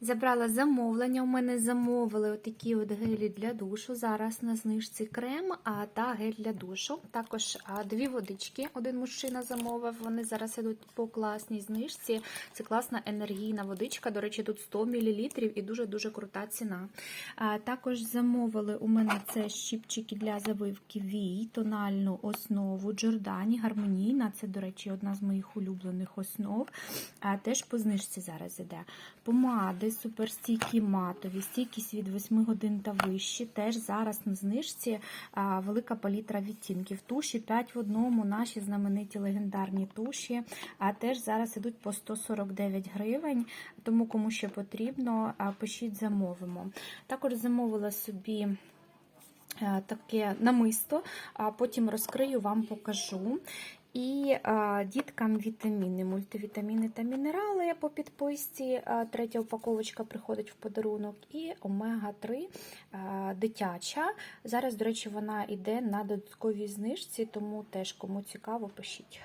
Забрала замовлення. У мене замовили отакі от гелі для душу. Зараз на знижці крем а, та гель для душу. Також дві водички. Один мужчина замовив. Вони зараз ідуть по класній знижці. Це класна енергійна водичка. До речі, тут 100 мл і дуже-дуже крута ціна. Також замовили у мене це щіпчики для завивки вій, тональну основу Джордані, гармонійна. Це, до речі, одна з моїх улюблених основ. А, теж по знижці зараз іде. Помади суперстійкі матові, стійкість від 8 годин та вищі. Теж зараз на знижці а, велика палітра відтінків. Туші 5 в одному, наші знамениті легендарні туші. А теж зараз ідуть по 149 гривень. Тому кому ще потрібно, а, пишіть, замовимо. Також замовила собі. е, Таке намисто, а потім розкрию, вам покажу. І а, діткам вітаміни, мультивітаміни та мінерали по підписці. А, третя упаковочка приходить в подарунок. І омега-3 а, дитяча. Зараз, до речі, вона йде на додатковій знижці, тому теж кому цікаво, пишіть.